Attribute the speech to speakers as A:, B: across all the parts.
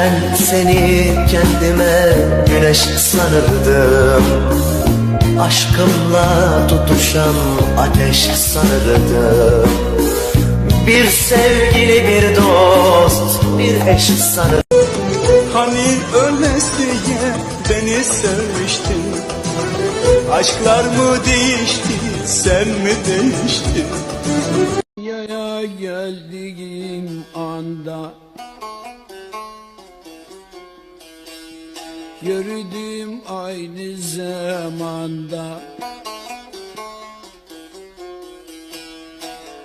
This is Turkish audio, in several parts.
A: Ben seni kendime güneş sanırdım. Aşkımla tutuşan ateş sanırdım. Bir sevgili bir dost bir eş sanırdım.
B: Hani ölmeseye beni sevmiştin? Aşklar mı değişti sen mi değiştin?
C: Yaya geldiğim anda Yürüdüm aynı zamanda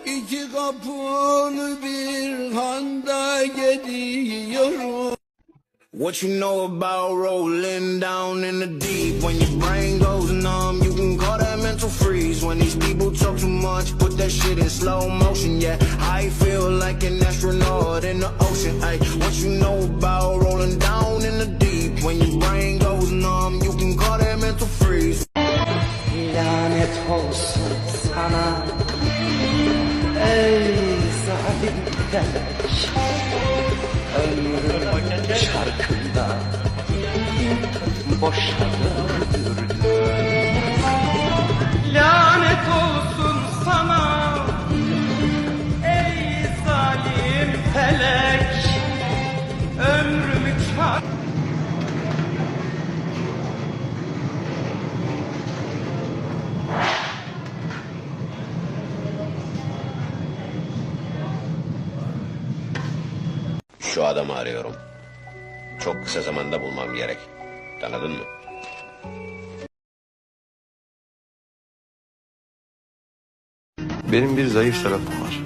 C: İki kapılı bir handa gidiyorum
D: What you know about rolling down in the deep? When your brain goes numb, you can call that mental freeze. When these people talk too much, put that shit in slow motion. Yeah, I feel like an astronaut in the ocean. Ay, what you know about rolling down in the deep? When your brain goes numb, you can call that mental freeze.
A: Lanet olsun sana. Ey zalim felek Ömrüm şarkında. Boşa
E: Şu adamı arıyorum. Çok kısa zamanda bulmam gerek. Tanıdın mı?
F: Benim bir zayıf tarafım var.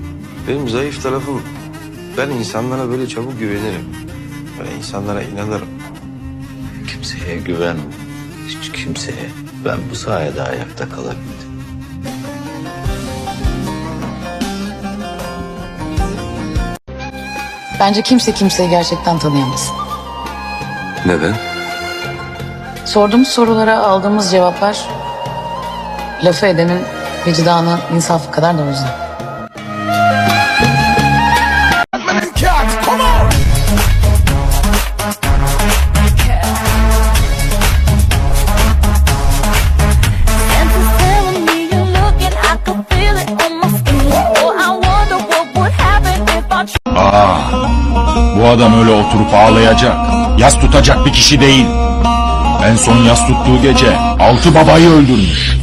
F: Benim zayıf tarafım ben insanlara böyle çabuk güvenirim. Böyle insanlara inanırım.
G: Kimseye güvenme. Hiç kimseye. Ben bu sayede ayakta kalabildim.
H: Bence kimse kimseyi gerçekten tanıyamaz.
F: Neden?
H: Sorduğumuz sorulara aldığımız cevaplar lafı edenin vicdanı, insafı kadar da o
I: adam öyle oturup ağlayacak, yas tutacak bir kişi değil. En son yas tuttuğu gece altı babayı öldürmüş.